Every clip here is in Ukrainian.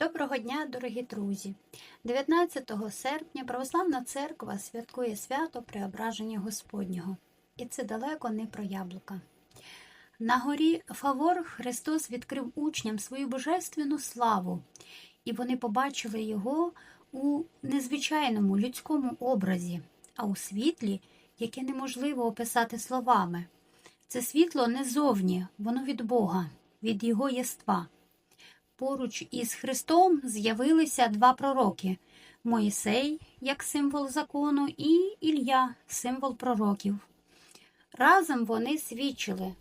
Доброго дня, дорогі друзі! 19 серпня Православна Церква святкує свято Преображення Господнього. І це далеко не про яблука. На горі Фавор Христос відкрив учням свою божественну славу, і вони побачили його у незвичайному людському образі, а у світлі, яке неможливо описати словами. Це світло не зовні, воно від Бога, від Його єства. Поруч із Христом з'явилися два пророки Моїсей, як символ закону, і Ілля, символ пророків. Разом вони свідчили,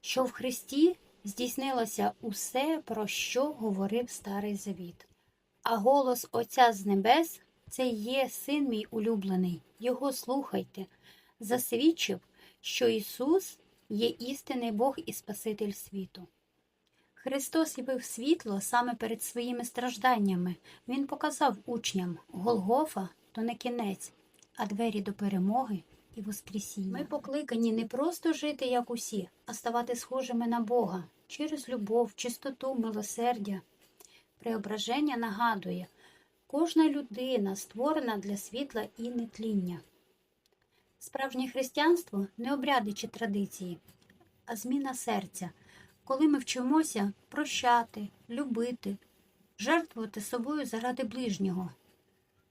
що в Христі здійснилося усе, про що говорив Старий Завіт. А голос Отця з небес це є син мій улюблений, його слухайте, засвідчив, що Ісус є істинний Бог і Спаситель світу. Христос явив світло саме перед своїми стражданнями. Він показав учням Голгофа то не кінець, а двері до перемоги і Воскресіння. Ми покликані не просто жити, як усі, а ставати схожими на Бога через любов, чистоту, милосердя. Преображення нагадує, кожна людина створена для світла і нетління. Справжнє християнство не обряди чи традиції, а зміна серця коли ми вчимося прощати, любити, жертвувати собою заради ближнього.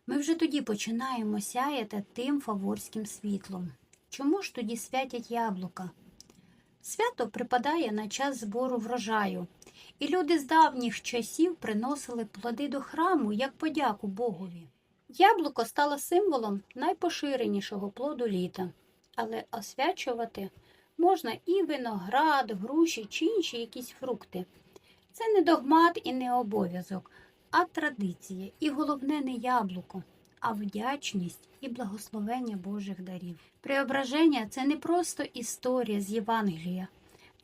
Ми вже тоді починаємо сяяти тим фаворським світлом. Чому ж тоді святять яблука? Свято припадає на час збору врожаю, і люди з давніх часів приносили плоди до храму як подяку Богові. Яблуко стало символом найпоширенішого плоду літа, але освячувати можна і виноград, груші чи інші якісь фрукти. Це не догмат і не обов'язок, а традиція, і головне не яблуко, а вдячність і благословення Божих дарів. Преображення це не просто історія з Євангелія,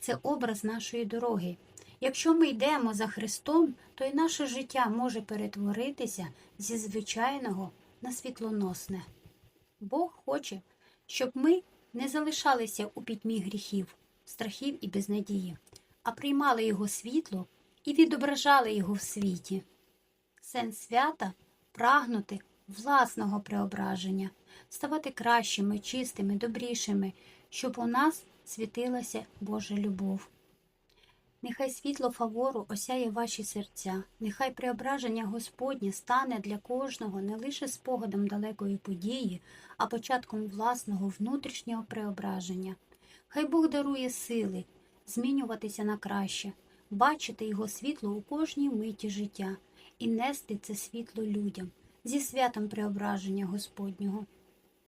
це образ нашої дороги. Якщо ми йдемо за Христом, то й наше життя може перетворитися зі звичайного на світлоносне. Бог хоче, щоб ми не залишалися у пітьмі гріхів, страхів і безнадії, а приймали його світло і відображали його в світі. Сенс свята прагнути власного преображення, ставати кращими, чистими, добрішими, щоб у нас світилася Божа любов. Нехай світло фавору осяє ваші серця, нехай преображення Господнє стане для кожного не лише спогадом далекої події, а початком власного внутрішнього преображення. Хай Бог дарує сили змінюватися на краще, бачити його світло у кожній миті життя і нести це світло людям зі святом преображення Господнього.